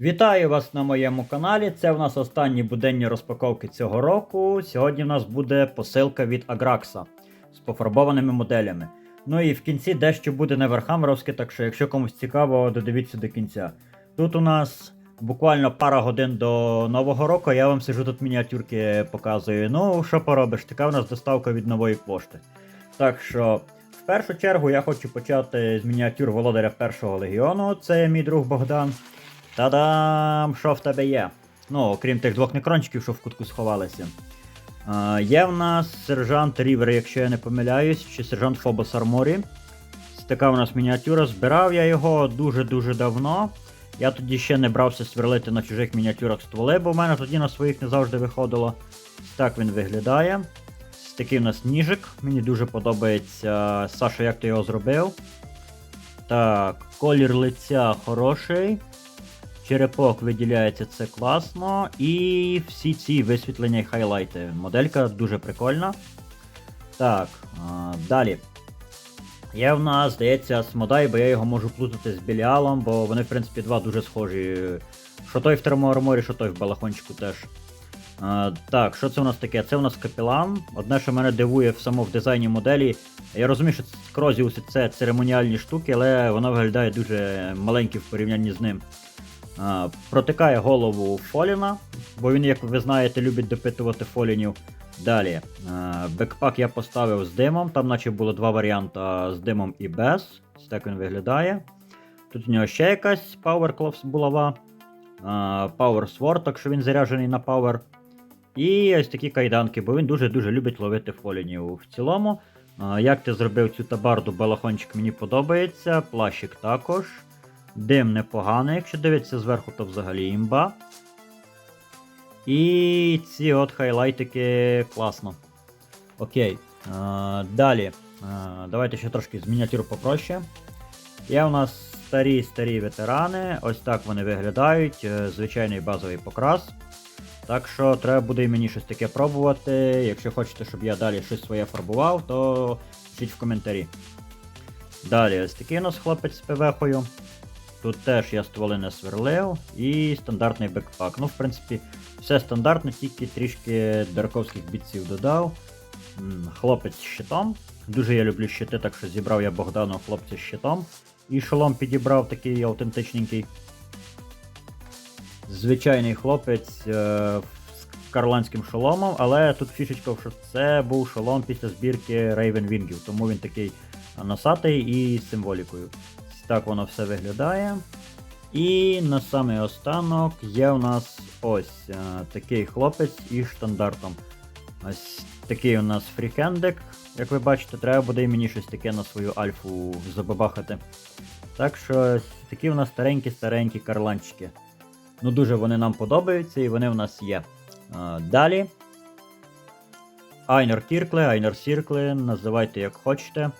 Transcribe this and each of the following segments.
Вітаю вас на моєму каналі. Це в нас останні буденні розпаковки цього року. Сьогодні в нас буде посилка від Агракса з пофарбованими моделями. Ну і в кінці дещо буде не верхамеровське, так що якщо комусь цікаво, додивіться до кінця. Тут у нас буквально пара годин до нового року, я вам сижу тут мініатюрки показую. Ну, що поробиш, така в нас доставка від нової пошти. Так що, в першу чергу я хочу почати з мініатюр володаря першого легіону. Це мій друг Богдан. Та-дам! Що в тебе є? Ну, окрім тих двох некрончиків, що в кутку сховалися. А, є в нас сержант Рівер, якщо я не помиляюсь, чи сержант Фобос Арморі. Ось Така у нас мініатюра. Збирав я його дуже-дуже давно. Я тоді ще не брався сверлити на чужих мініатюрах стволи, бо в мене тоді на своїх не завжди виходило. Так він виглядає. Ось такий у нас ніжик. Мені дуже подобається. Саша, як ти його зробив. Так, колір лиця хороший. Черепок виділяється, це класно. І всі ці висвітлення і хайлайти. Моделька дуже прикольна. Так, а, далі. Є в нас, здається, Смодай, бо я його можу плутати з Біліалом, бо вони, в принципі, два дуже схожі. Що той в термоарморі, що той в балахончику теж. А, так, що це у нас таке? Це у нас капелан. Одне, що мене дивує в само в дизайні моделі. Я розумію, що Крозіус це церемоніальні штуки, але вона виглядає дуже маленький в порівнянні з ним. Протикає голову Фоліна, бо він, як ви знаєте, любить допитувати Фолінів. Далі. Бекпак я поставив з димом, там наче було два варіанти з димом і без. Так він виглядає. Тут у нього ще якась Power Gloves булава. Power Sword, так що він заряджений на Power. І ось такі кайданки, бо він дуже-дуже любить ловити фолінів. В цілому, як ти зробив цю табарду, балахончик мені подобається, плащик також. Дим непоганий, якщо дивитися зверху, то взагалі імба. І ці от хайлайтики класно. Окей. А, далі. А, давайте ще трошки з мініатюр попроще. Є у нас старі-старі ветерани. Ось так вони виглядають. е, Звичайний базовий покрас. Так що треба буде і мені щось таке пробувати. Якщо хочете, щоб я далі щось своє фарбував, то пишіть в коментарі. Далі, ось такий у нас хлопець з ПВХою. Тут теж я стволи не і стандартний бекпак. Ну, в принципі, все стандартно, тільки трішки дарковських бітців додав. Хлопець з щитом. Дуже я люблю щити, так що зібрав я Богдану хлопця з щитом. І шолом підібрав такий автентичненький. Звичайний хлопець е, з карландським шоломом, але тут фішечка, що це був шолом після збірки Raven Wingів, тому він такий носатий і з символікою. Так воно все виглядає. І на самий останок є у нас ось е, такий хлопець із штандартом. Ось такий у нас фріхендик. Як ви бачите, треба буде і мені щось таке на свою альфу забабахати. Так що такі у нас старенькі-старенькі карланчики. Ну дуже вони нам подобаються і вони в нас є. А, далі. Айнер Тіркли, Айнер Сіркли, називайте як хочете.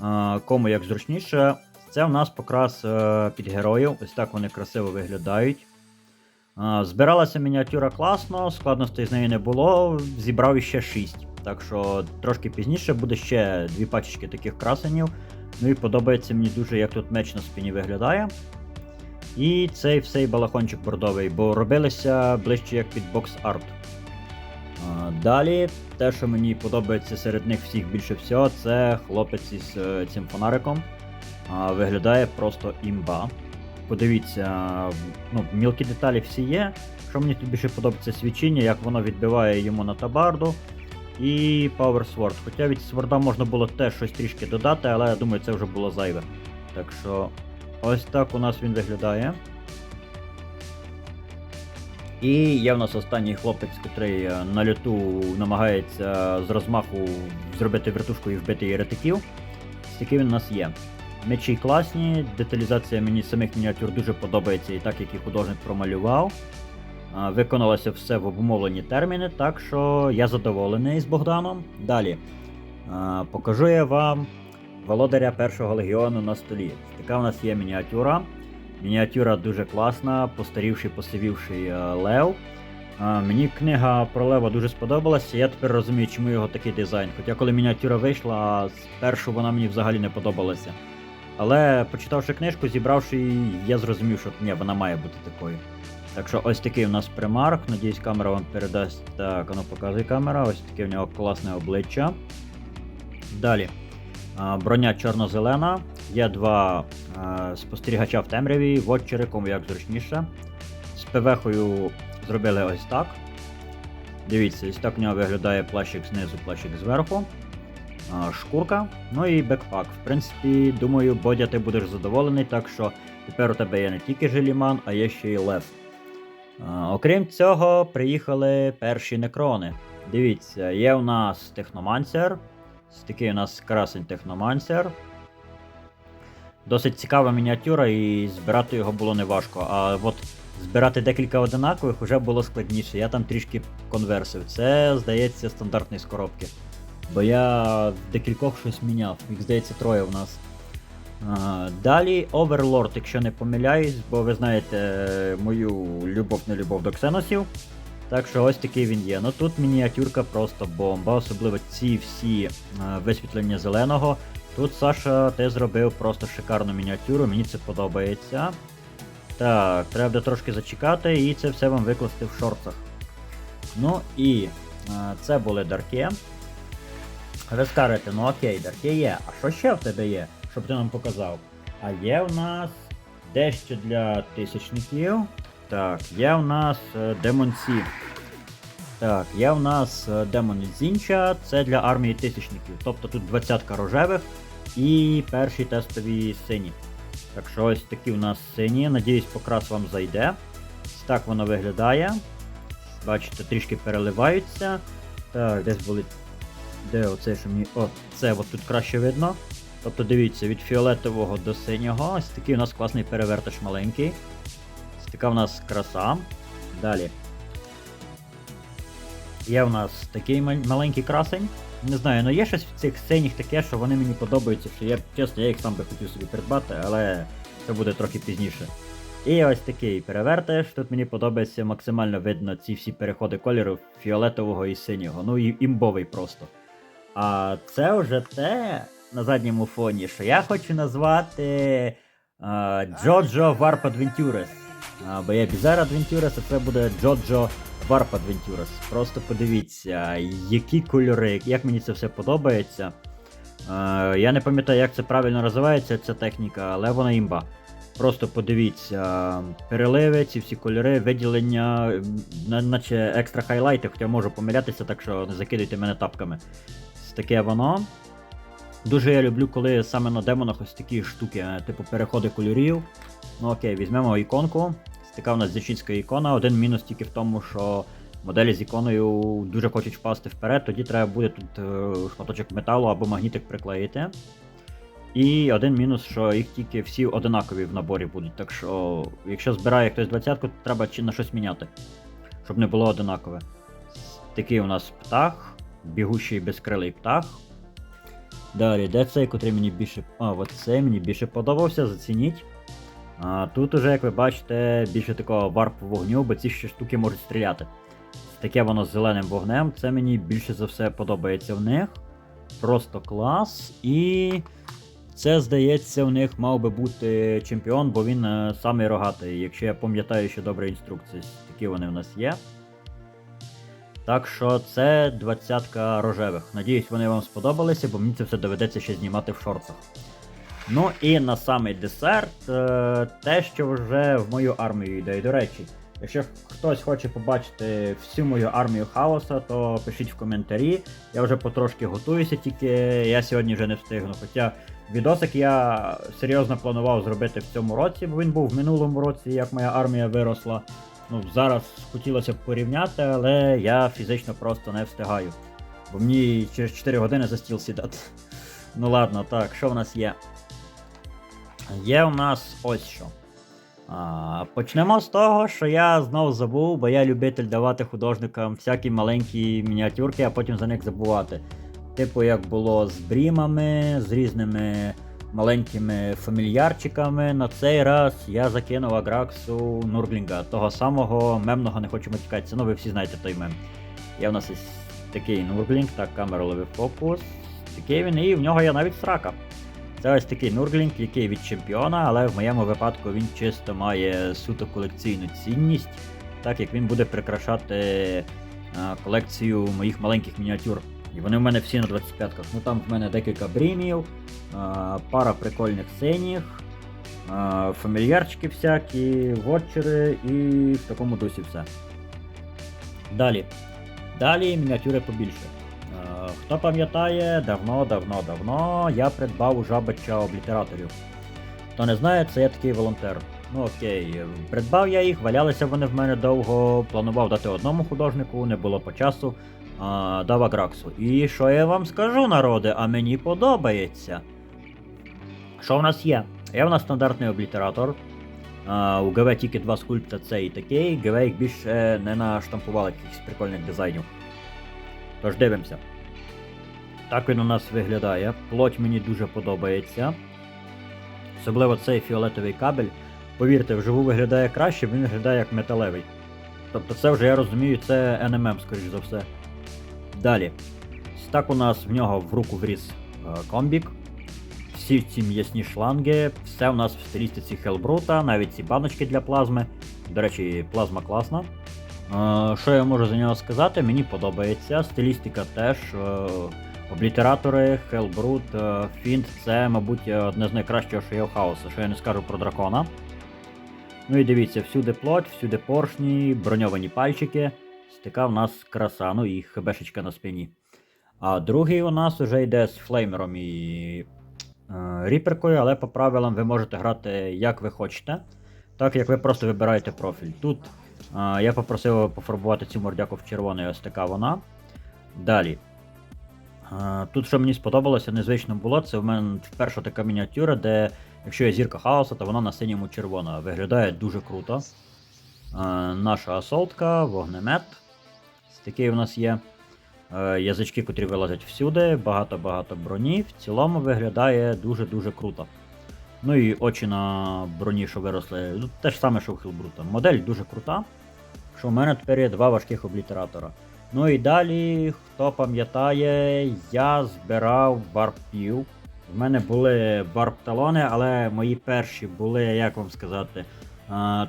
А, кому як зручніше. Це в нас покрас е, під героїв. Ось так вони красиво виглядають. Збиралася мініатюра класно, складностей з нею не було, зібрав іще 6. Так що трошки пізніше буде ще дві пачечки таких красенів. Ну і подобається мені дуже, як тут меч на спині виглядає. І цей всей балахончик бордовий, бо робилися ближче як під бокс-арт. Далі, те, що мені подобається серед них всіх більше всього, це хлопець із е, цим фонариком. Виглядає просто імба. Подивіться, ну, мілкі деталі всі є. Що мені тут більше подобається свічіння, як воно відбиває йому на табарду. І Power Sword. Хоча від сворда можна було теж щось трішки додати, але я думаю, це вже було зайве. Так що ось так у нас він виглядає. І є в нас останній хлопець, який на люту намагається з розмаху зробити вертушку і вбити єретиків. Такий він у нас є. Мечі класні, деталізація мені самих мініатюр дуже подобається і так, як і художник промалював. Виконалося все в обумовлені терміни, так що я задоволений з Богданом. Далі покажу я вам володаря першого легіону на столі. Така у нас є мініатюра. Мініатюра дуже класна, постарівший, посивівший е, Лев. Мені книга про Лева дуже сподобалася. Я тепер розумію, чому його такий дизайн. Хоча коли мініатюра вийшла, спершу вона мені взагалі не подобалася. Але почитавши книжку, зібравши її, я зрозумів, що ні, вона має бути такою. Так що ось такий у нас примарк. Надіюсь, камера вам передасть. Так, воно показує камера. Ось таке в нього класне обличчя. Далі. Броня чорно-зелена. Є два спостерігача в темряві, вотчери, кому як зручніше. З ПВХою зробили ось так. Дивіться, ось так в нього виглядає плащик знизу, плащик зверху. А, Шкурка, ну і бекпак. В принципі, думаю, Бодя, ти будеш задоволений, так що тепер у тебе є не тільки Желіман, а є ще й Лев. Окрім цього, приїхали перші некрони. Дивіться, є у нас техномансер. Ось Такий у нас красень техномансер. Досить цікава мініатюра, і збирати його було неважко. А от збирати декілька одинакових вже було складніше. Я там трішки конверсив. Це, здається, стандартний з коробки. Бо я декількох щось міняв. Їх здається, троє в нас. Далі Overlord, якщо не помиляюсь, бо ви знаєте мою любов-нелюбов до ксеносів. Так що ось такий він є. Ну тут мініатюрка просто бомба, особливо ці всі е, висвітлення зеленого. Тут Саша ти зробив просто шикарну мініатюру, мені це подобається. Так, треба буде трошки зачекати і це все вам викласти в шортах. Ну і е, це були дарки. Скажете, ну окей, дарки є. А що ще в тебе є, щоб ти нам показав? А є в нас дещо для тисячників. Так, є в нас е, демонці. Так, є в нас демон Зінча, це для армії тисячників. Тобто тут 20 рожевих і перші тестові сині. Так що ось такі у нас сині. Надіюсь, покрас вам зайде. Так воно виглядає. Бачите, трішки переливаються. Так, десь були. Де оце, що мені. О, це от тут краще видно. Тобто дивіться, від фіолетового до синього. Ось такий у нас класний перевертиш маленький. Ось така у нас краса. Далі. Є у нас такий маленький красень. Не знаю, ну є щось в цих синіх таке, що вони мені подобаються, що я чесно, я їх сам би хотів собі придбати, але це буде трохи пізніше. І ось такий перевертиш. Тут мені подобається максимально видно ці всі переходи кольору фіолетового і синього. Ну і імбовий просто. А це вже те на задньому фоні, що я хочу назвати Джоджо Warp Adventures. А, бо є Bizarre Adventures, а це буде Джоджо Warp Adventures. Просто подивіться, які кольори, як мені це все подобається. Я не пам'ятаю, як це правильно називається, ця техніка, але вона імба. Просто подивіться, переливи, ці всі кольори, виділення, наче екстра хайлайти, хоча можу помилятися, так що не закидуйте мене тапками. Таке воно. Дуже я люблю, коли саме на демонах ось такі штуки, е, типу переходи кольорів. Ну окей, візьмемо іконку. Така у нас зачітська ікона. Один мінус тільки в тому, що моделі з іконою дуже хочуть впасти вперед, тоді треба буде тут е, шматочок металу або магнітик приклеїти. І один мінус, що їх тільки всі одинакові в наборі будуть. Так що, якщо збирає хтось двадцятку, то треба чи на щось міняти, щоб не було одинакове. Такий у нас птах, бігущий безкрилий птах. Далі, де цей, котрий мені більше. А, от цей мені більше подобався, зацініть. А, тут уже, як ви бачите, більше такого варпу вогню, бо ці ще штуки можуть стріляти. Таке воно з зеленим вогнем, це мені більше за все подобається в них. Просто клас. І це, здається, у них мав би бути чемпіон, бо він е, самий рогатий, якщо я пам'ятаю ще добре інструкції. Такі вони в нас є. Так що це двадцятка рожевих. Надіюсь, вони вам сподобалися, бо мені це все доведеться ще знімати в шортах. Ну і на самий десерт, е, те, що вже в мою армію йде. І до речі, якщо хтось хоче побачити всю мою армію хаоса, то пишіть в коментарі. Я вже потрошки готуюся, тільки я сьогодні вже не встигну. Хоча відосик я серйозно планував зробити в цьому році, бо він був в минулому році, як моя армія виросла. Ну, зараз хотілося б порівняти, але я фізично просто не встигаю. Бо мені через 4 години за стіл сідати. Ну ладно, так, що в нас є? Є у нас ось що. А, почнемо з того, що я знов забув, бо я любитель давати художникам всякі маленькі мініатюрки, а потім за них забувати. Типу, як було з брімами, з різними маленькими фамільярчиками. На цей раз я закинув Аграксу Нурглінга, того самого мемного не хочемо тікатися. Ну, ви всі знаєте той мем. Є в нас ось такий Нурглінг, так, камера ловить фокус. Такий він, і в нього є навіть срака. Це ось такий нурглінг, який від чемпіона, але в моєму випадку він чисто має суто колекційну цінність, так як він буде прикрашати е, колекцію моїх маленьких мініатюр. І вони в мене всі на 25-ках. Ну там в мене декілька брімів, пара прикольних синіх, фамільярчики всякі, вотчери і в такому дусі все. Далі. Далі мініатюри побільше. Хто пам'ятає, давно, давно, давно я придбав у жабича облітераторів. Хто не знає, це я такий волонтер. Ну окей, придбав я їх, валялися вони в мене довго, планував дати одному художнику, не було по часу, а, дав. І що я вам скажу, народи, а мені подобається. Що в нас є? Є в нас стандартний облітератор. А, у ГВ тільки два скульпта це і такий, ГВ їх більше не наштампували якихось прикольних дизайнів. Тож дивимося. Так він у нас виглядає. Плоть мені дуже подобається. Особливо цей фіолетовий кабель. Повірте, вживу виглядає краще, він виглядає як металевий. Тобто це вже я розумію, це NMM, скоріш за все. Далі. Так у нас в нього в руку вріс е, комбік. Всі ці м'ясні шланги, все у нас в стилістиці Хелбрута, навіть ці баночки для плазми. До речі, плазма класна. Е, Що я можу за нього сказати? Мені подобається. Стилістика теж. е, Облітератори, Хелбрут, Фінт це, мабуть, одне з найкращого, що є в хаоса, що я не скажу про дракона. Ну і дивіться, всюди плоть, всюди поршні, броньовані пальчики. Така в нас краса, ну і хбшечка на спині. А другий у нас вже йде з флеймером і е, ріперкою, але по правилам ви можете грати як ви хочете, так як ви просто вибираєте профіль. Тут е, я попросив пофарбувати цю мордяку в червоний, ось така вона. Далі. Е, Тут, що мені сподобалося, незвично було, це в мене вперше така мініатюра, де якщо є зірка хаоса, то вона на синьому червона. Виглядає дуже круто. Е, Наша асолтка, вогнемет. Такий у нас є. Е, Язички, котрі вилазять всюди, багато-багато броні. В цілому виглядає дуже-дуже круто. Ну і очі на броні, що виросли. Ну, те ж саме, що в Хілбрута. Модель дуже крута. Що в мене тепер є два важких облітератора. Ну і далі, хто пам'ятає, я збирав варпів. В мене були варп-талони, але мої перші були, як вам сказати,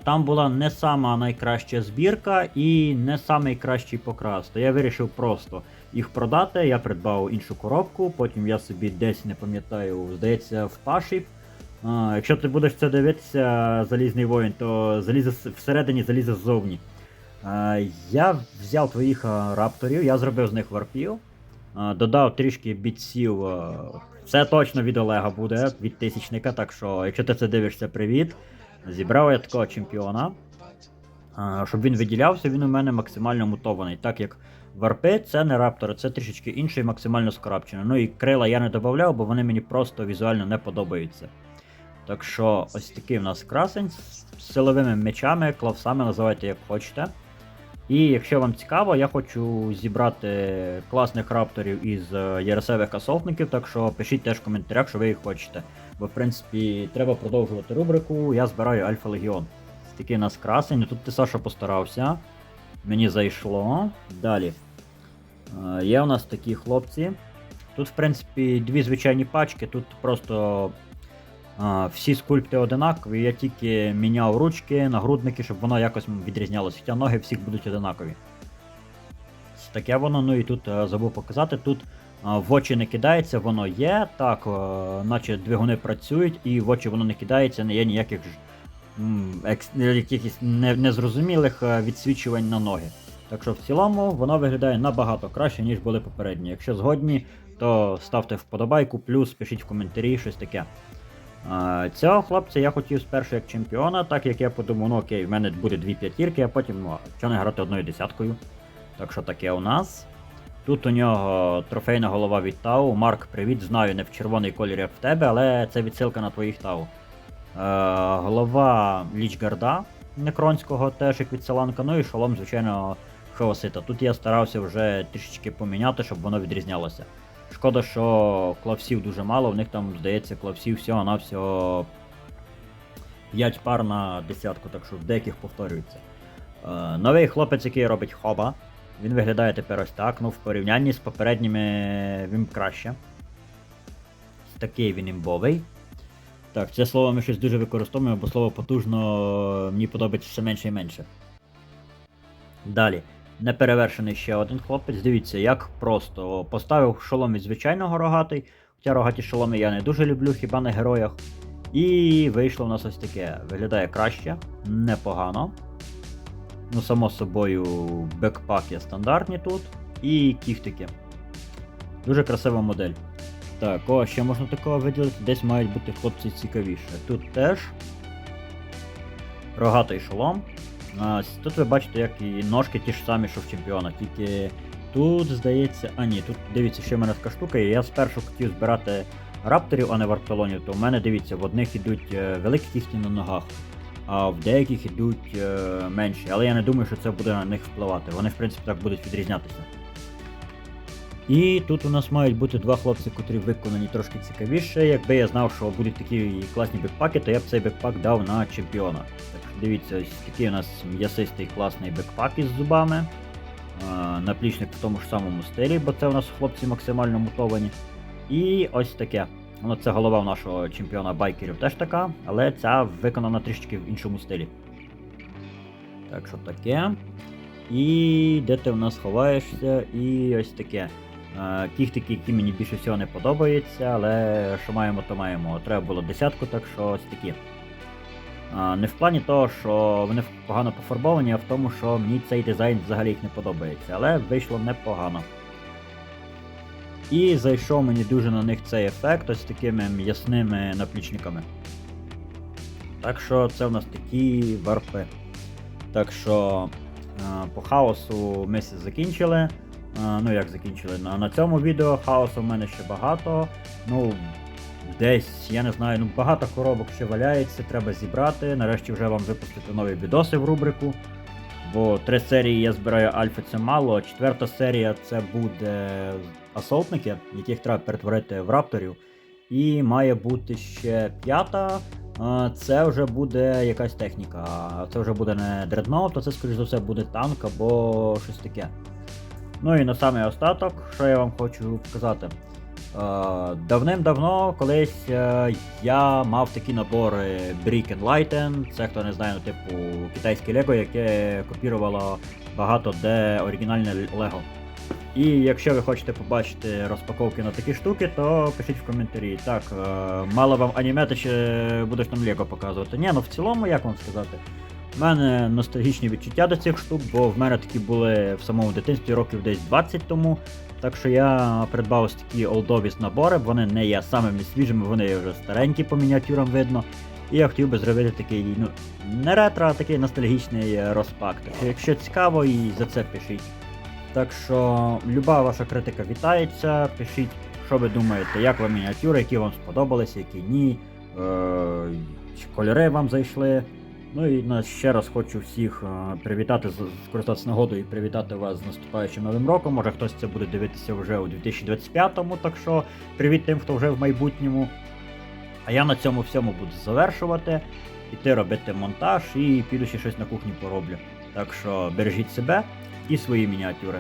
там була не сама найкраща збірка і не найкращий покрас. То я вирішив просто їх продати. Я придбав іншу коробку, потім я собі десь не пам'ятаю, здається, в паші. Якщо ти будеш це дивитися, залізний воїн, то залізо с- всередині залізо ззовні. Я взяв твоїх рапторів, я зробив з них варпів, додав трішки бітців. е, Це точно від Олега буде, від тисячника, так що, якщо ти це дивишся, привіт. Зібрав я такого чемпіона. Щоб він виділявся, він у мене максимально мутований, так як варпи це не раптори, це трішечки інший, максимально скрапчено. Ну і крила я не додавав, бо вони мені просто візуально не подобаються. Так що ось такий у нас красень з силовими мечами, клавсами, називайте як хочете. І якщо вам цікаво, я хочу зібрати класних рапторів із е, єресевих асолтників, так що пишіть теж в коментарях, що ви їх хочете. Бо, в принципі, треба продовжувати рубрику. Я збираю Альфа Легіон. Такий нас красень. Тут ти Саша постарався. Мені зайшло. Далі. Е, Є у нас такі хлопці. Тут, в принципі, дві звичайні пачки, тут просто всі скульпти одинакові, я тільки міняв ручки, нагрудники, щоб воно якось відрізнялося. Хоча ноги всіх будуть одинакові. Таке воно, ну і тут е, забув показати. Тут в очі не кидається, воно є, так, е, наче двигуни працюють, і в очі воно не кидається, не є ніяких якихось незрозумілих е, відсвічувань на ноги. Так що в цілому воно виглядає набагато краще, ніж були попередні. Якщо згодні, то ставте вподобайку, плюс пишіть в коментарі щось таке. Цього хлопця я хотів спершу як чемпіона, так як я подумав, ну окей, в мене буде дві п'ятірки, а потім ну, чого не грати одною десяткою. Так що таке у нас. Тут у нього трофейна голова від Тау. Марк, привіт, знаю, не в червоний колір, в тебе, але це відсилка на твоїх Тау. Е, голова Лічгарда Некронського, теж як від Селанка, ну і шолом, звичайно, Феосита. Тут я старався вже трішечки поміняти, щоб воно відрізнялося. Шкода, що клавсів дуже мало, в них там, здається, клавсів всього на всього 5 пар на десятку, так що в деяких повторюється. Е, новий хлопець, який робить хоба, він виглядає тепер ось так, ну в порівнянні з попередніми він краще. такий він імбовий. Так, це слово ми щось дуже використовуємо, бо слово потужно мені подобається все менше і менше. Далі. Неперевершений ще один хлопець. Дивіться, як просто поставив шолом від звичайного рогатий. Хоча рогаті шоломи я не дуже люблю, хіба на героях. І вийшло в нас ось таке. Виглядає краще, непогано. Ну, само собою, бекпаки стандартні тут. І кіхтики. Дуже красива модель. Так, о, ще можна такого виділити, десь мають бути хлопці цікавіше. Тут теж рогатий шолом. Тут ви бачите, як і ножки ті ж самі, що в чемпіона, тільки тут, здається. А ні, тут дивіться, що в мене така штука, я спершу хотів збирати рапторів, а не варпелонів, то в мене дивіться, в одних ідуть е, великі кіхті на ногах, а в деяких ідуть е, менші. Але я не думаю, що це буде на них впливати. Вони, в принципі, так будуть відрізнятися. І тут у нас мають бути два хлопці, котрі виконані трошки цікавіше. Якби я знав, що будуть такі класні бекпаки, то я б цей бекпак дав на чемпіона. Так що дивіться, ось такий у нас м'ясистий класний бекпак із зубами. Наплічник в тому ж самому стилі, бо це у нас хлопці максимально мутовані. І ось таке. Ну, це голова нашого чемпіона байкерів теж така, але ця виконана трішки в іншому стилі. Так що таке. І де ти в нас ховаєшся? І ось таке. Е, Кіхтики, які мені більше всього не подобаються, але що маємо, то маємо. Треба було десятку, так що ось такі. Не в плані того, що вони погано пофарбовані, а в тому, що мені цей дизайн взагалі їх не подобається, але вийшло непогано. І зайшов мені дуже на них цей ефект ось такими м'ясними наплічниками. Так що це в нас такі варпи. Так що е, по хаосу ми закінчили. Ну як закінчили? На, на цьому відео хаосу в мене ще багато. Ну, десь, я не знаю, ну багато коробок ще валяється, треба зібрати. Нарешті вже вам випустити нові відоси в рубрику. Бо три серії я збираю альфа це мало. Четверта серія це буде асолтники, яких треба перетворити в рапторів. І має бути ще п'ята. Це вже буде якась техніка. Це вже буде не дредноут, а це, скоріш за все, буде танк або щось таке. Ну і на самий остаток, що я вам хочу показати. Е, Давним-давно колись е, я мав такі набори Brick and Lighten, це хто не знає, ну, типу китайське Лего, яке копірувало багато де оригінальне Лего. І якщо ви хочете побачити розпаковки на такі штуки, то пишіть в коментарі. Так, е, мало вам аніме, ти ще будеш нам Лего показувати. Ні, ну в цілому, як вам сказати? У мене ностальгічні відчуття до цих штук, бо в мене такі були в самому дитинстві років десь 20 тому. Так що я придбав ось такі олдові набори, вони не є самими свіжими, вони вже старенькі по мініатюрам видно. І я хотів би зробити такий, ну, не ретро, а такий ностальгічний розпак. Так що, якщо цікаво, і за це пишіть. Так що люба ваша критика вітається, пишіть, що ви думаєте, як вам мініатюри, які вам сподобалися, які ні, е- кольори вам зайшли. Ну і на ще раз хочу всіх е, привітати, скористатися нагодою і привітати вас з наступаючим новим роком. Може хтось це буде дивитися вже у 2025-му, так що привіт тим, хто вже в майбутньому. А я на цьому всьому буду завершувати, іти робити монтаж і піду ще щось на кухні пороблю. Так що бережіть себе і свої мініатюри.